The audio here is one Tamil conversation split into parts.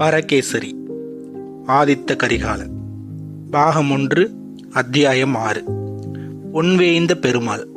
பரகேசரி ஆதித்த கரிகாலன். பாகம் ஒன்று அத்தியாயம் ஆறு. பொன்வேய்ந்த பெருமாள்.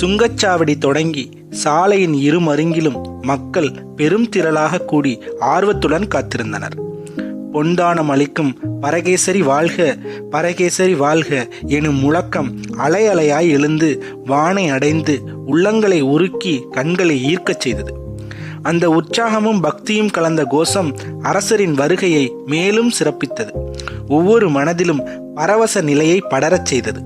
சுங்கச்சாவடி தொடங்கி சாலையின் இருமருங்கிலும் மக்கள் பெரும் திரளாக கூடி ஆர்வத்துடன் காத்திருந்தனர். பொன்தானம் அளிக்கும் பரகேசரி வாழ்க பரகேசரி வாழ்க எனும் முழக்கம் அலை அலையாய் எழுந்து வானை அடைந்து உள்ளங்களை உருக்கி கண்களை ஈர்க்கச் செய்தது. அந்த உற்சாகமும் பக்தியும் கலந்த கோஷம் அரசரின் வருகையை மேலும் சிறப்பித்தது. ஒவ்வொரு மனதிலும் பரவச நிலையை படரச் செய்தது.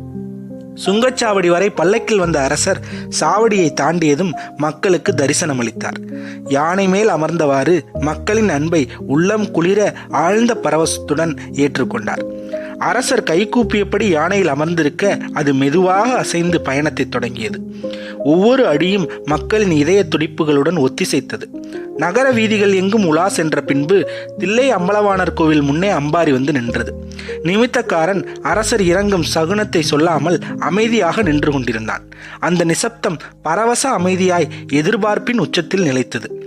சுங்கச்சாவடி வரை பல்லக்கில் வந்த அரசர் சாவடியை தாண்டியதும் மக்களுக்கு தரிசனம் அளித்தார். யானை மேல் அமர்ந்தவாறு மக்களின் அன்பை உள்ளம் குளிர ஆழ்ந்த பரவசத்துடன் ஏற்றுக்கொண்டார். அரசர் கைகூப்பியபடி யானையில் அமர்ந்திருக்க அது மெதுவாக அசைந்து பயணத்தை தொடங்கியது. ஒவ்வொரு அடியும் மக்களின் இதய துடிப்புகளுடன் ஒத்திசைத்தது. நகர வீதிகள் எங்கும் உலா சென்ற பின்பு தில்லை அம்பலவாணர் கோவில் முன்னே அம்பாரி வந்து நின்றது. நிமித்தக்காரன் அரசர் இறங்கும் சகுனத்தை சொல்லாமல் அமைதியாக நின்று கொண்டிருந்தான். அந்த நிசப்தம் பரவச அமைதியாய் எதிர்பார்ப்பின் உச்சத்தில் நிலைத்தது.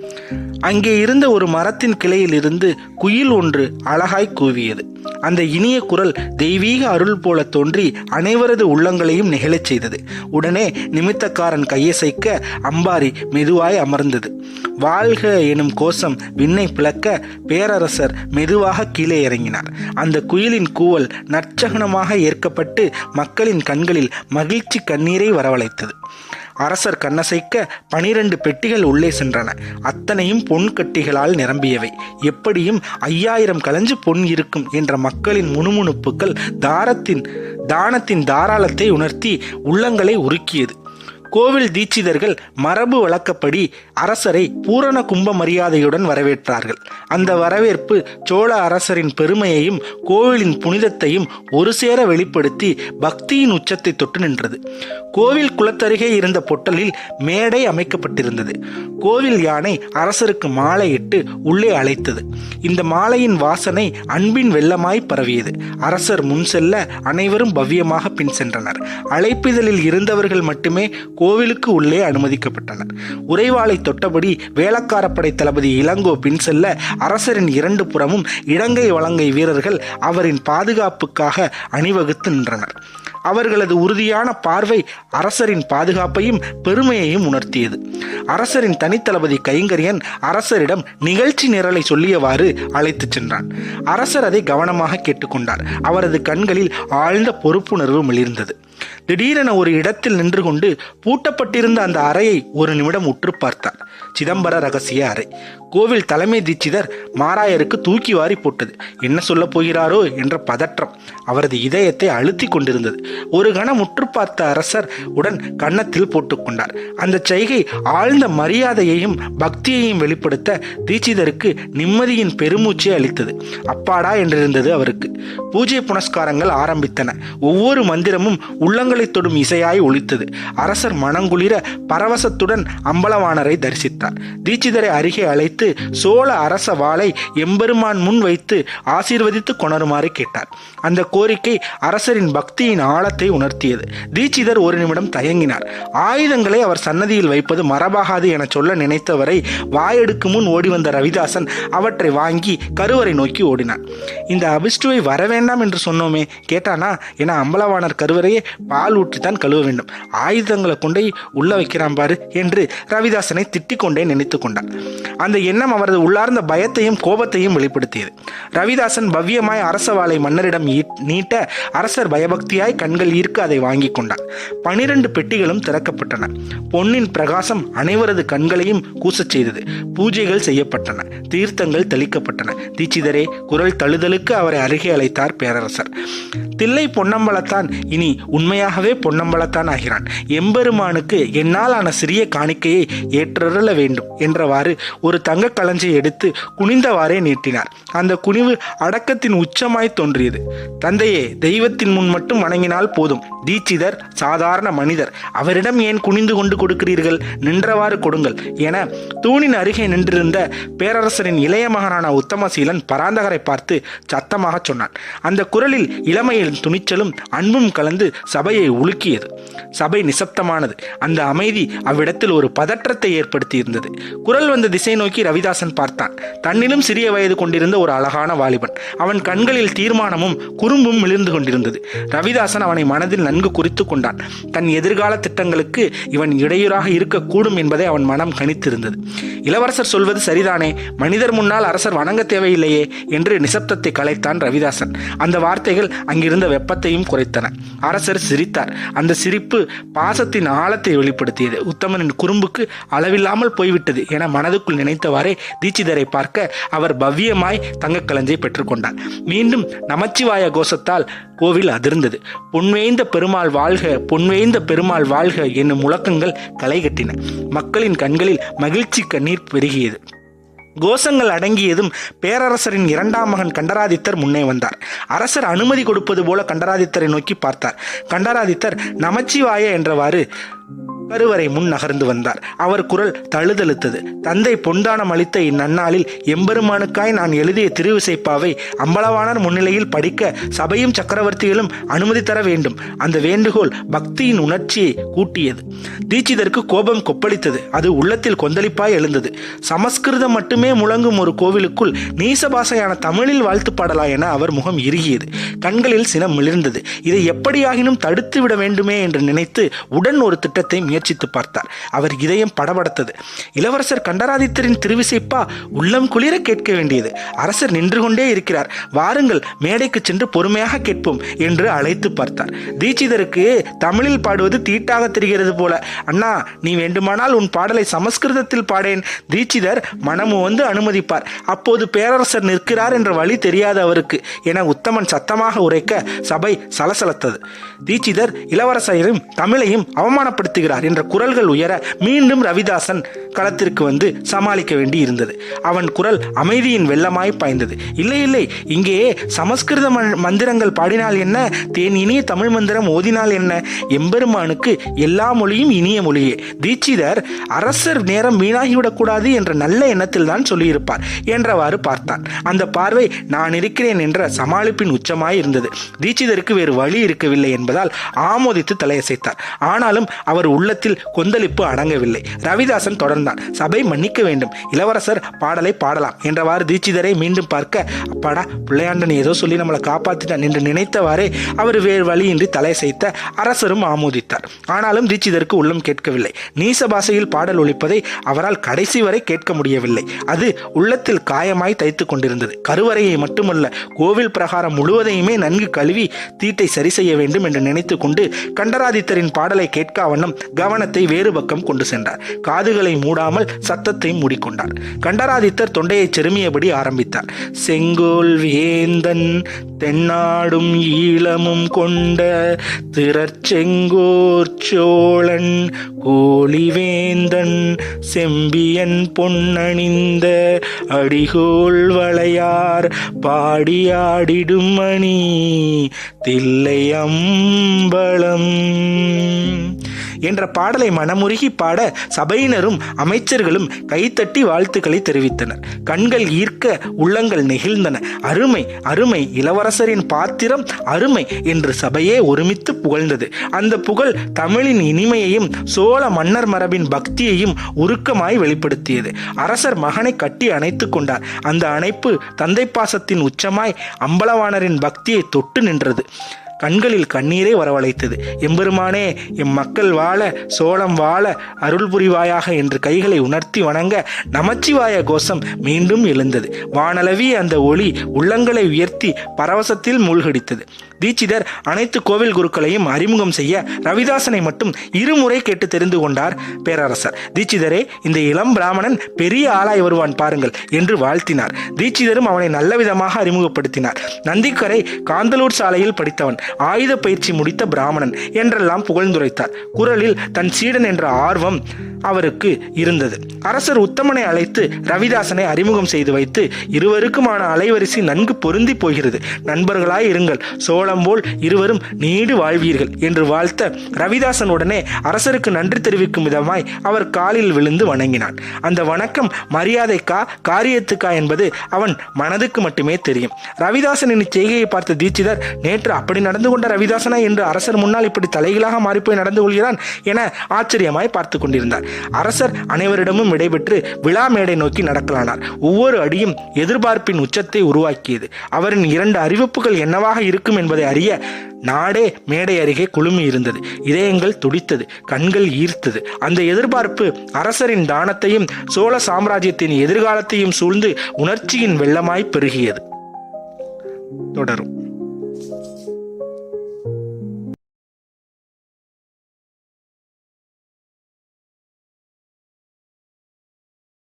அங்கே இருந்த ஒரு மரத்தின் கிளையில் இருந்து குயில் ஒன்று அழகாய் கூவியது. அந்த இனிய குரல் தெய்வீக அருள் போல தோன்றி அனைவரது உள்ளங்களையும் நிகழச் செய்தது. உடனே நிமித்தக்காரன் கையசைக்க அம்பாரி மெதுவாய் அமர்ந்தது. வாழ்க எனும் கோஷம் விண்ணை பிளக்க பேரரசர் மெதுவாக கீழே இறங்கினார். அந்த குயிலின் கூவல் நற்சகனமாக ஏற்கப்பட்டு மக்களின் கண்களில் மகிழ்ச்சி கண்ணீரை வரவழைத்தது. அரசர் கண்ணசைக்க பனிரெண்டு பெட்டிகள் உள்ளே சென்றன. அத்தனையும் பொன் கட்டிகளால் நிரம்பியவை. எப்படியும் ஐயாயிரம் கலஞ்சு பொன் இருக்கும் என்ற மக்களின் முணுமுணுப்புகள் தாரத்தின் தானத்தின் தாராளத்தை உணர்த்தி உள்ளங்களை உருக்கியது. கோவில் தீட்சிதர்கள் மரபு வழக்கப்படி அரசரை பூரண கும்ப மரியாதையுடன் வரவேற்றார்கள். அந்த வரவேற்பு சோழ அரசரின் பெருமையையும் கோவிலின் புனிதத்தையும் ஒரு சேர வெளிப்படுத்தி பக்தியின் உச்சத்தை தொட்டு நின்றது. கோவில் குளத்தருகே இருந்த பொட்டலில் மேடை அமைக்கப்பட்டிருந்தது. கோவில் யானை அரசருக்கு மாலையிட்டு உள்ளே அழைத்தது. இந்த மாலையின் வாசனை அன்பின் வெள்ளமாய் பரவியது. அரசர் முன் செல்ல அனைவரும் பவ்யமாக பின் சென்றனர். அழைப்பிதழில் இருந்தவர்கள் மட்டுமே கோவிலுக்கு உள்ளே அனுமதிக்கப்பட்டனர். உறைவாளை தொட்டபடி வேளக்காரப்படை தளபதி இளங்கோ பின் செல்ல அரசரின் இரண்டு புறமும் இலங்கை வலங்கை வீரர்கள் அவரின் பாதுகாப்புக்காக அணிவகுத்து நின்றனர். அவர்களது உறுதியான பார்வை அரசரின் பாதுகாப்பையும் பெருமையையும் உணர்த்தியது. அரசரின் தனித்தளபதி கைங்கரியன் அரசரிடம் நிகழ்ச்சி நிரலை சொல்லியவாறு அழைத்துச் சென்றான். அரசர் அதை கவனமாக கேட்டுக்கொண்டார். அவரது கண்களில் ஆழ்ந்த பொறுப்புணர்வு மிளிர்ந்தது திடீரென ஒரு இடத்தில் நின்று கொண்டு பூட்டப்பட்டிருந்த அந்த அறையை ஒரு நிமிடம் உற்று பார்த்தார் சிதம்பர ரகசிய அறை. கோவில் தலைமை தீட்சிதர் மாராயருக்கு தூக்கி வாரி போட்டது. என்ன சொல்ல போகிறாரோ என்ற பதற்றம் அவரது இதயத்தை அழுத்தி கொண்டிருந்தது. ஒரு கணம் உற்று பார்த்த அரசர் உடன் கன்னத்தில் போட்டுக்கொண்டார் அந்த செய்கை ஆழ்ந்த மரியாதையையும் பக்தியையும் வெளிப்படுத்த தீட்சிதருக்கு நிம்மதியின் பெருமூச்சை அளித்தது. அப்பாடா என்றிருந்தது அவருக்கு. பூஜை புனஸ்காரங்கள் ஆரம்பித்தன. ஒவ்வொரு மந்திரமும் உள்ளங்கள் தொடும் இசையாய் ஒழித்தது அரசர் மனங்குளிர பரவசத்துடன் அம்பலவாணரை தரிசித்தார். தீட்சிதரை அருகே அழைத்து சோழ அரச வாளை எம்பெருமான் முன் வைத்து ஆசீர்வதித்து கொணருமாறு கேட்டார். அந்த கோரிக்கை அரசரின் பக்தியின் ஆழத்தை உணர்த்தியது. தீட்சிதர் ஒரு நிமிடம் தயங்கினார். ஆயுதங்களை அவர் சன்னதியில் வைப்பது மரபாகாது என சொல்ல நினைத்தவரை வாயெடுக்கு முன் ஓடி வந்த ரவிதாசன் அவற்றை வாங்கி கருவறை நோக்கி ஓடினார் இந்த அபிஷ்டுவை வரவேண்டாம் என்று சொன்னோமே கேட்டானா? என அம்பலவாணர் கருவறையே பால் ஊற்றித்தான் கழுவ வேண்டும். ஆயுதங்களை கொண்டே உள்ள வைக்கிறான் பாரு என்று ரவிதாசனை திட்டிக் கொண்டே நினைத்து கொண்டார் அந்த எண்ணம் அவரது உள்ளார்ந்த பயத்தையும் கோபத்தையும் வெளிப்படுத்தியது. ரவிதாசன் பவ்யமாய் அரசவாளை மன்னரிடம் நீட்ட அரசர் பயபக்தியாய் கண்கள் ஈர்க்க அதை வாங்கி கொண்டார் பனிரெண்டு பெட்டிகளும் திறக்கப்பட்டன. பொன்னின் பிரகாசம் அனைவரது கண்களையும் கூசச் செய்தது. பூஜைகள் செய்யப்பட்டன. தீர்த்தங்கள் தெளிக்கப்பட்டன. தீட்சிதரே குரல் தழுதலுக்கு அவரை அருகே அழைத்தார் பேரரசர். தில்லை பொன்னம்பலத்தான் இனி உண்மையாக உண்மையாகவே பொன்னம்பலத்தான் ஆகிறான். எம்பெருமானுக்கு என்னால் ஆன சிறிய காணிக்கையை ஏற்றருள வேண்டும் என்றவாறு ஒரு தங்க களஞ்சை எடுத்து குனிந்தவாறே நீட்டினார். அந்த குனிவு அடக்கத்தின் உச்சமாய் தோன்றியது. தந்தையே தெய்வத்தின் முன் மட்டும் வணங்கினால் போதும். தீட்சிதர் சாதாரண மனிதர் அவரிடம் ஏன் குனிந்து கொண்டு கொடுக்கிறீர்கள்? நின்றவாறு கொடுங்கள் என தூணின் அருகே நின்றிருந்த பேரரசரின் இளைய மகனான உத்தமசீலன் பராந்தகரை பார்த்து சத்தமாக சொன்னான். அந்த குரலில் இளமையின் துணிச்சலும் அன்பும் கலந்து சபையை சபையை உலுக்கியது. சபை நிசப்தமானது. அந்த அமைதி அவ்விடத்தில் ஒரு பதற்றத்தை ஏற்படுத்தியது இருந்தது குரல் வந்த திசை நோக்கி ரவிதாசன் பார்த்தான். தன்னிலும் சிறிய வயது கொண்டிருந்த ஒரு அழகான வாலிபன். அவன் கண்களில் தீர்மானமும் குறும்பும் மிளிர்ந்து கொண்டிருந்தது. ரவிதாசன் அவனை மனதில் நன்கு குறித்து கொண்டான். தன் எதிர்கால திட்டங்களுக்கு இவன் இடையூறாக இருக்கக்கூடும் என்பதை அவன் மனம் கணித்திருந்தது. இளவரசர் சொல்வது சரிதானே? மனிதர் முன்னால் அரசர் வணங்க தேவையில்லையே என்று நிசப்தத்தை கலைத்தான் ரவிதாசன். அந்த வார்த்தைகள் அங்கிருந்த வெப்பத்தையும் குறைத்தன. அரசர் சிரி சிரித்தார். அந்த சிரிப்பு பாசத்தின் ஆழத்தை வெளிப்படுத்தியது. உத்தமனின் குறும்புக்கு அளவில்லாமல் போய்விட்டது என மனதுக்குள் நினைத்தவாறே தீட்சிதரை பார்க்க அவர் பவ்யமாய் தங்கக்கலஞ்சை பெற்றுக்கொண்டார். மீண்டும் நமச்சிவாய கோஷத்தால் கோவில் அதிர்ந்தது. பொன்வேய்ந்த பெருமாள் வாழ்க பொன்வேய்ந்த பெருமாள் வாழ்க என்னும் முழக்கங்கள் களைகட்டின. மக்களின் கண்களில் மகிழ்ச்சி கண்ணீர் பெருகியது. கோஷங்கள் அடங்கியதும் பேரரசரின் இரண்டாம் மகன் கண்டராதித்தர் முன்னே வந்தார். அரசர் அனுமதி கொடுப்பது போல கண்டராதித்தரை நோக்கி பார்த்தார். கண்டராதித்தர் நமச்சிவாய என்றவாறு கருவறை முன் நகர்ந்து வந்தார். அவர் குரல் தழுதழுத்தது. தந்தை பொண்டானம் அளித்த இந்நன்னாளில் எம்பெருமானுக்காய் நான் எழுதிய திருவிசைப்பாவை அம்பலவாணர் முன்னிலையில் படிக்க சபையும் சக்கரவர்த்திகளும் அனுமதி தர வேண்டும். அந்த வேண்டுகோள் பக்தியின் உணர்ச்சியை கூட்டியது. தீட்சிதருக்கு கோபம் கொப்பளித்தது. அது உள்ளத்தில் கொந்தளிப்பாய் எழுந்தது. சமஸ்கிருதம் மட்டுமே முழங்கும் ஒரு கோவிலுக்குள் நீச பாஷையான தமிழில் வாழ்த்து பாடலா என அவர் முகம் இறுகியது. கண்களில் சினம் மிளிர்ந்தது. இதை எப்படியாகினும் தடுத்து விட வேண்டுமே என்று நினைத்து உடன் ஒரு திட்டத்தை முயற்சித்து பார்த்தார். அவர் இதயம் படபடத்தது. இளவரசர் கண்டராதித்தரின் திருவிசைப்பா உள்ளம் குளிர கேட்க வேண்டியது. அரசர் நின்று கொண்டே இருக்கிறார். வாருங்கள் மேடைக்கு சென்று பொறுமையாக கேட்போம் என்று அழைத்து பார்த்தார். தீட்சிதருக்கு தமிழில் பாடுவது தீட்டாக தெரிகிறது போல. அண்ணா நீ வேண்டுமானால் உன் பாடலை சமஸ்கிருதத்தில் பாடேன். தீட்சிதர் மனமு வந்து அனுமதிப்பார். அப்போது பேரரசர் நிற்கிறார் என்ற வழி தெரியாது அவருக்கு என உத்தமன் சத்தமாக உரைக்க சபை சலசலத்தது. தீட்சிதர் இளவரசரையும் தமிழையும் அவமானப்படுத்துகிறார் என்ற குரல்கள் உயர மீண்டும் ரவிதாசன் களத்திற்கு வந்து சமாளிக்க வேண்டி இருந்தது. அவன் குரல் அமைதியின் வெள்ளமாய் பாய்ந்தது. இல்லை இல்லை இங்கே சமஸ்கிருத மந்திரங்கள் பாடினால் என்ன? தேன் இனிய தமிழ் மந்திரம் ஓதினால் என்ன? எம்பெருமானுக்கு எல்லா மொழியும் இனிய மொழியே. தீட்சிதர் அரசர் நேரம் வீணாகிவிடக்கூடாது என்ற நல்ல எண்ணத்தில் தான் சொல்லியிருப்பார் என்றவாறு பார்த்தான். அந்த பார்வை நான் இருக்கிறேன் என்ற சமாளிப்பின் உச்சமாய் இருந்தது. தீட்சிதருக்கு வேறு வழி இருக்கவில்லை என்பதால் ஆமோதித்து தலையசைத்தார். ஆனாலும் அவர் உள்ள உள்ளத்தில் கொந்தளிப்பு அடங்கவில்லை. ரவிதாசன் தொடர்ந்தான். சபை மன்னிக்க வேண்டும். இளவரசர் பாடலை பாடலாம் என்றவாறு தீட்சிதரை மீண்டும் பார்க்க அப்பாடா பிள்ளையாண்டன் ஏதோ சொல்லி நம்மளை காப்பாற்றிட்டான் என்று நினைத்தவாறே அவர் வேறு வழியின்றி தலையசைத்த அரசரும் ஆமோதித்தார். ஆனாலும் தீட்சிதருக்கு உள்ளம் கேட்கவில்லை. நீச பாஷையில் பாடல் ஒழிப்பதை அவரால் கடைசி வரை கேட்க முடியவில்லை. அது உள்ளத்தில் காயமாய் தைத்து கொண்டிருந்தது. கருவறையை மட்டுமல்ல கோவில் பிரகாரம் முழுவதையுமே நன்கு கழுவி தீட்டை சரி செய்ய வேண்டும் என்று நினைத்துக் கொண்டு கண்டராதித்தரின் பாடலை கேட்கா வண்ணம் கவனத்தை வேறு பக்கம் கொண்டு சென்றார். காதுகளை மூடாமல் சத்தத்தை மூடிக்கொண்டார். கண்டராதித்தர் தொண்டையை செருமியபடி ஆரம்பித்தார். செங்கோல் வேந்தன் தென்னாடும் ஈழமும் கொண்ட திறச்செங்கோர் சோழன் கோழிவேந்தன் செம்பியன் பொன்னணிந்த அடிகோள் வளையார் பாடியாடிடும் மணி தில்லை அம்பலம் என்ற பாடலை மனமுருகி பாட சபையினரும் அமைச்சர்களும் கைத்தட்டி வாழ்த்துக்களை தெரிவித்தனர். கண்கள் ஈர்க்க உள்ளங்கள் நெகிழ்ந்தன. அருமை அருமை இளவரசரின் பாத்திரம் அருமை என்று சபையே ஒருமித்து புகழ்ந்தது. அந்த புகழ் தமிழின் இனிமையையும் சோழ மன்னர் மரபின் பக்தியையும் உருக்கமாய் வெளிப்படுத்தியது. அரசர் மகனை கட்டி அணைத்துக் கொண்டார். அந்த அணைப்பு தந்தை பாசத்தின் உச்சமாய் அம்பலவாணரின் பக்தியை தொட்டு நின்றது. கண்களில் கண்ணீரை வரவழைத்தது. எம்பெருமானே எம் மக்கள் வாழ சோழம் வாழ அருள் புரிவாயாக என்று கைகளை உணர்த்தி வணங்க நமச்சிவாய கோஷம் மீண்டும் எழுந்தது. வானளவி அந்த ஒளி உள்ளங்களை உயர்த்தி பரவசத்தில் மூழ்கடித்தது. தீட்சிதர் அனைத்து கோவில் குருக்களையும் அறிமுகம் செய்ய ரவிதாசனை மட்டும் இருமுறை கேட்டு தெரிந்து கொண்டார் பேரரசர். தீட்சிதரே இந்த இளம் பிராமணன் பெரிய ஆளாய் வருவான் பாருங்கள் என்று வாழ்த்தினார். தீட்சிதரும் அவனை நல்ல விதமாக அறிமுகப்படுத்தினார். நந்திக்கரை காந்தலூர் சாலையில் படித்தவன். ஆயுத பயிற்சி முடித்த பிராமணன் என்றெல்லாம் புகழ்ந்துரைத்தார். குரலில் தன் சீடன் என்ற ஆர்வம் அவருக்கு இருந்தது. அரசர் உத்தமனை அழைத்து ரவிதாசனை அறிமுகம் செய்து வைத்து இருவருக்குமான அலைவரிசை நன்கு பொருந்தி போகிறது. நண்பர்களாய் இருங்கள் சோளம் போல் இருவரும் நீடு வாழ்வீர்கள் என்று வாழ்த்த ரவிதாசன் உடனே அரசருக்கு நன்றி தெரிவிக்கும் விதமாய் அவர் காலில் விழுந்து வணங்கினான். அந்த வணக்கம் மரியாதைக்கா காரியத்துக்கா என்பது அவன் மனதுக்கு மட்டுமே தெரியும். ரவிதாசனின் செய்கையை பார்த்த தீட்சிதர் நேற்று அப்படி நடந்து நடந்து கொண்ட ரவிதாசனா என்று அரசர் முன்னால் இப்படி தலைகளாக மாறிப்போய் நடந்து கொள்கிறான் என ஆச்சரியமாய் பார்த்து கொண்டிருந்தார். அரசர் அனைவரிடமும் விடைபெற்று விழா மேடை நோக்கி நடக்கலானார். ஒவ்வொரு அடியும் எதிர்பார்ப்பின் உச்சத்தை உருவாக்கியது. அவரின் இரண்டு அறிவிப்புகள் என்னவாக இருக்கும் என்பதை அறிய நாடே மேடை அருகே குழுமி இருந்தது. இதயங்கள் துடித்தது கண்கள் ஈர்த்தது. அந்த எதிர்பார்ப்பு அரசரின் தானத்தையும் சோழ சாம்ராஜ்யத்தின் எதிர்காலத்தையும் சூழ்ந்து உணர்ச்சியின் வெள்ளமாய் பெருகியது. தொடரும்.